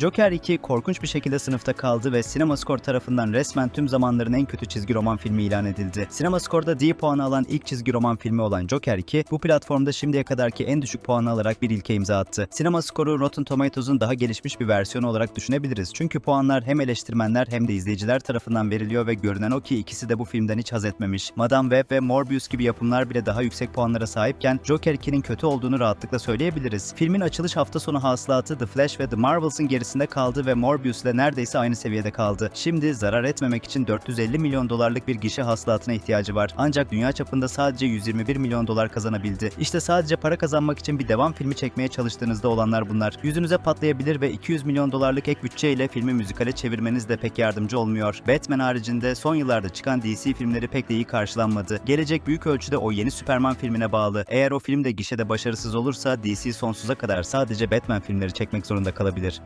Joker 2 korkunç bir şekilde sınıfta kaldı ve CinemaScore tarafından resmen tüm zamanların en kötü çizgi roman filmi ilan edildi. CinemaScore'da D puanı alan ilk çizgi roman filmi olan Joker 2 bu platformda şimdiye kadarki en düşük puanı alarak bir ilke imza attı. CinemaScore'u Rotten Tomatoes'un daha gelişmiş bir versiyonu olarak düşünebiliriz. Çünkü puanlar hem eleştirmenler hem de izleyiciler tarafından veriliyor ve görünen o ki ikisi de bu filmden hiç haz etmemiş. Madame Web ve Morbius gibi yapımlar bile daha yüksek puanlara sahipken Joker 2'nin kötü olduğunu rahatlıkla söyleyebiliriz. Filmin açılış hafta sonu hasılatı The Flash ve The Marvels'ın gerisinde kaldı ve Morbius ile neredeyse aynı seviyede kaldı. Şimdi zarar etmemek için 450 milyon dolarlık bir gişe hasılatına ihtiyacı var. Ancak dünya çapında sadece 121 milyon dolar kazanabildi. İşte sadece para kazanmak için bir devam filmi çekmeye çalıştığınızda olanlar bunlar. Yüzünüze patlayabilir ve 200 milyon dolarlık ek bütçeyle filmi müzikale çevirmeniz de pek yardımcı olmuyor. Batman haricinde son yıllarda çıkan DC filmleri pek de iyi karşılanmadı. Gelecek büyük ölçüde o yeni Superman filmine bağlı. Eğer o film de gişede başarısız olursa DC sonsuza kadar sadece Batman filmleri çekmek zorunda kalabilir.